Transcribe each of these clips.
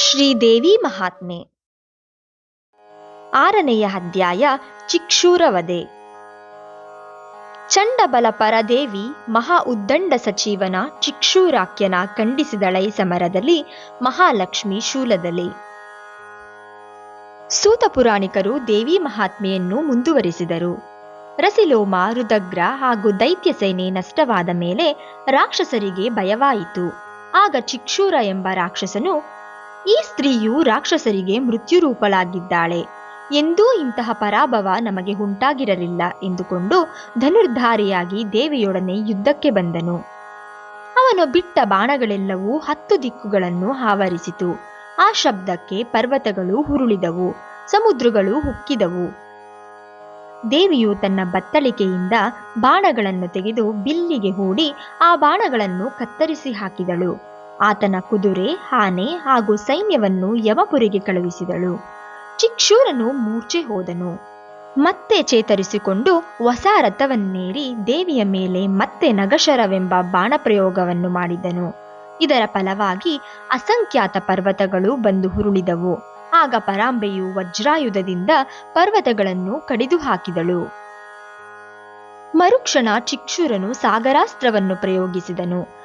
ಶ್ರೀದೇವಿ ಮಹಾತ್ಮೆ. ಆರನೆಯ ಅಧ್ಯಾಯ, ಚಿಕ್ಷೂರವಧೆ. ಚಂಡಬಲ ಪರದೇವಿ ಮಹಾ ಉದ್ದಂಡ ಸಚಿವನ ಚಿಕ್ಷೂರಾಖ್ಯನ ಖಂಡಿಸಿದಳೈ ಸಮರದಲ್ಲಿ ಮಹಾಲಕ್ಷ್ಮಿ ಶೂಲದಲ್ಲಿ. ಸೂತ ಪುರಾಣಿಕರು ದೇವಿ ಮಹಾತ್ಮೆಯನ್ನು ಮುಂದುವರಿಸಿದರು. ರಸಿಲೋಮ ರುದಗ್ರ ಹಾಗೂ ದೈತ್ಯ ಸೇನೆ ನಷ್ಟವಾದ ಮೇಲೆ ರಾಕ್ಷಸರಿಗೆ ಭಯವಾಯಿತು. ಆಗ ಚಿಕ್ಷೂರ ಎಂಬ ರಾಕ್ಷಸನು ಈ ಸ್ತ್ರೀಯು ರಾಕ್ಷಸರಿಗೆ ಮೃತ್ಯುರೂಪಳಾಗಿದ್ದಾಳೆ. ಎಂದೂ ಇಂತಹ ಪರಾಭವ ನಮಗೆ ಉಂಟಾಗಿರಲಿಲ್ಲ ಎಂದುಕೊಂಡು ಧನುರ್ಧಾರಿಯಾಗಿ ದೇವಿಯೊಡನೆ ಯುದ್ಧಕ್ಕೆ ಬಂದನು. ಅವನು ಬಿಟ್ಟ ಬಾಣಗಳೆಲ್ಲವೂ ಹತ್ತು ದಿಕ್ಕುಗಳನ್ನು ಆವರಿಸಿತು. ಆ ಶಬ್ದಕ್ಕೆ ಪರ್ವತಗಳು ಹುರುಳಿದವು, ಸಮುದ್ರಗಳು ಹುಕ್ಕಿದವು ದೇವಿಯು ತನ್ನ ಬತ್ತಳಿಕೆಯಿಂದ ಬಾಣಗಳನ್ನು ತೆಗೆದು ಬಿಲ್ಲಿಗೆ ಹೂಡಿ ಆ ಬಾಣಗಳನ್ನು ಕತ್ತರಿಸಿ ಹಾಕಿದಳು. ಆತನ ಕುದುರೆ, ಆನೆ ಹಾಗೂ ಸೈನ್ಯವನ್ನು ಯಮಪುರಿಗೆ ಕಳುಹಿಸಿದಳು. ಚಿಕ್ಷೂರನು ಮೂರ್ಛೆ ಹೋದನು. ಮತ್ತೆ ಚೇತರಿಸಿಕೊಂಡು ಹೊಸ ರಥವನ್ನೇರಿ ದೇವಿಯ ಮೇಲೆ ಮತ್ತೆ ನಗಶರವೆಂಬ ಬಾಣಪ್ರಯೋಗವನ್ನು ಮಾಡಿದನು. ಇದರ ಫಲವಾಗಿ ಅಸಂಖ್ಯಾತ ಪರ್ವತಗಳು ಬಂದು ಹುರುಳಿದವು. ಆಗ ಪರಾಂಬೆಯು ವಜ್ರಾಯುಧದಿಂದ ಪರ್ವತಗಳನ್ನು ಕಡಿದು ಹಾಕಿದಳು ಮರುಕ್ಷಣ ಚಿಕ್ಷುರನು ಸಾಗರಾಸ್ತ್ರವನ್ನು ಪ್ರಯೋಗಿಸಿದನು.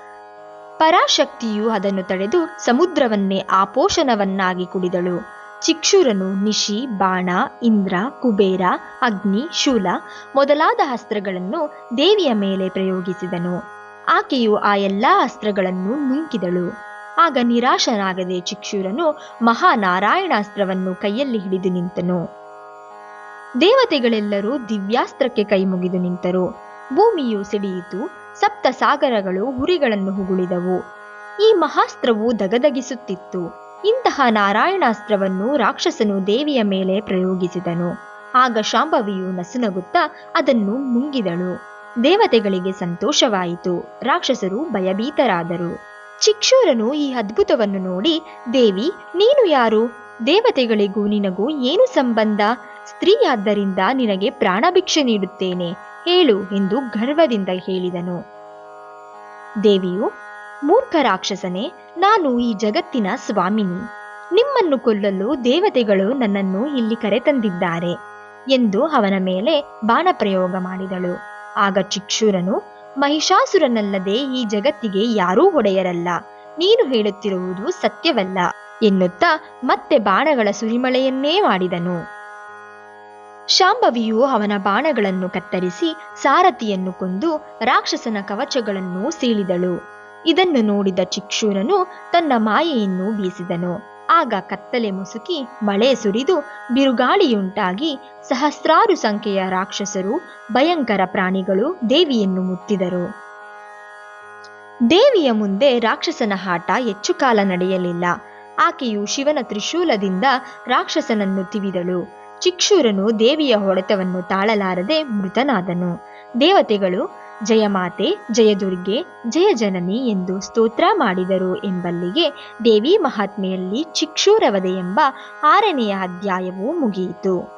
ಪರಾಶಕ್ತಿಯು ಅದನ್ನು ತಡೆದು ಸಮುದ್ರವನ್ನೇ ಆಪೋಷಣವನ್ನಾಗಿ ಕುಡಿದಳು. ಚಿಕ್ಷುರನು ನಿಶಿ, ಬಾಣ, ಇಂದ್ರ, ಕುಬೇರ, ಅಗ್ನಿ, ಶೂಲ ಮೊದಲಾದ ಅಸ್ತ್ರಗಳನ್ನು ದೇವಿಯ ಮೇಲೆ ಪ್ರಯೋಗಿಸಿದನು. ಆಕೆಯು ಆ ಎಲ್ಲಾ ಅಸ್ತ್ರಗಳನ್ನು ನುಂಕಿದಳು ಆಗ ನಿರಾಶನಾಗದೆ ಚಿಕ್ಷುರನು ಮಹಾನಾರಾಯಣಾಸ್ತ್ರವನ್ನು ಕೈಯಲ್ಲಿ ಹಿಡಿದು ನಿಂತನು. ದೇವತೆಗಳೆಲ್ಲರೂ ದಿವ್ಯಾಸ್ತ್ರಕ್ಕೆ ಕೈ ಮುಗಿದು ನಿಂತರು. ಭೂಮಿಯು ಸಿಡಿಯಿತು ಸಪ್ತ ಸಾಗರಗಳು ಹುರಿಗಳನ್ನು ಹುಗುಳಿದವು. ಈ ಮಹಾಸ್ತ್ರವು ದಗದಗಿಸುತ್ತಿತ್ತು ಇಂತಹ ನಾರಾಯಣಾಸ್ತ್ರವನ್ನು ರಾಕ್ಷಸನು ದೇವಿಯ ಮೇಲೆ ಪ್ರಯೋಗಿಸಿದನು. ಆಗ ಶಾಂಭವಿಯು ನಸುನಗುತ್ತಾ ಅದನ್ನು ನುಂಗಿದಳು. ದೇವತೆಗಳಿಗೆ ಸಂತೋಷವಾಯಿತು. ರಾಕ್ಷಸರು ಭಯಭೀತರಾದರು. ಚಿಕ್ಷೂರನು ಈ ಅದ್ಭುತವನ್ನು ನೋಡಿ, ದೇವಿ, ನೀನು ಯಾರು? ದೇವತೆಗಳಿಗೂ ನಿನಗೂ ಏನು ಸಂಬಂಧ? ಸ್ತ್ರೀಯಾದ್ದರಿಂದ ನಿನಗೆ ಪ್ರಾಣಭಿಕ್ಷೆ ನೀಡುತ್ತೇನೆ. ಹೇಳು ಎಂದು ಗರ್ವದಿಂದ ಹೇಳಿದನು. ದೇವಿಯು, ಮೂರ್ಖ ರಾಕ್ಷಸನೇ, ನಾನು ಈ ಜಗತ್ತಿನ ಸ್ವಾಮಿನಿ. ನಿಮ್ಮನ್ನು ಕೊಲ್ಲಲು ದೇವತೆಗಳು ನನ್ನನ್ನು ಇಲ್ಲಿ ಕರೆತಂದಿದ್ದಾರೆ ಎಂದು ಅವನ ಮೇಲೆ ಬಾಣಪ್ರಯೋಗ ಮಾಡಿದಳು. ಆಗ ಚಿಕ್ಷೂರನು, ಮಹಿಷಾಸುರನಲ್ಲದೆ ಈ ಜಗತ್ತಿಗೆ ಯಾರೂ ಒಡೆಯರಲ್ಲ, ನೀನು ಹೇಳುತ್ತಿರುವುದು ಸತ್ಯವಲ್ಲ ಎನ್ನುತ್ತಾ ಮತ್ತೆ ಬಾಣಗಳ ಸುರಿಮಳೆಯನ್ನೇ ಮಾಡಿದನು. ಶಾಂಭವಿಯು ಅವನ ಬಾಣಗಳನ್ನು ಕತ್ತರಿಸಿ ಸಾರಥಿಯನ್ನು ಕೊಂದು ರಾಕ್ಷಸನ ಕವಚಗಳನ್ನು ಸೀಳಿದಳು. ಇದನ್ನು ನೋಡಿದ ಚಿಕ್ಷೂರನು ತನ್ನ ಮಾಯೆಯನ್ನು ಬೀಸಿದನು. ಆಗ ಕತ್ತಲೆ ಮುಸುಕಿ ಮಳೆ ಸುರಿದು ಬಿರುಗಾಳಿಯುಂಟಾಗಿ ಸಹಸ್ರಾರು ಸಂಖ್ಯೆಯ ರಾಕ್ಷಸರು, ಭಯಂಕರ ಪ್ರಾಣಿಗಳು ದೇವಿಯನ್ನು ಮುತ್ತಿದರು. ದೇವಿಯ ಮುಂದೆ ರಾಕ್ಷಸನ ಆಟ ಹೆಚ್ಚು ಕಾಲ ನಡೆಯಲಿಲ್ಲ. ಆಕೆಯು ಶಿವನ ತ್ರಿಶೂಲದಿಂದ ರಾಕ್ಷಸನನ್ನು ತಿವಿದಳು. ಚಿಕ್ಷೂರನು ದೇವಿಯ ಹೊಡೆತವನ್ನು ತಾಳಲಾರದೆ ಮೃತನಾದನು. ದೇವತೆಗಳು ಜಯಮಾತೆ ಜಯದುರ್ಗೆ ಜಯಜನನಿ ಎಂದು ಸ್ತೋತ್ರ ಮಾಡಿದರು ಎಂಬಲ್ಲಿಗೆ ದೇವಿ ಮಹಾತ್ಮೆಯಲ್ಲಿ ಚಿಕ್ಷೂರವಧೆ ಎಂಬ ಆರನೆಯ ಅಧ್ಯಾಯವು ಮುಗಿಯಿತು.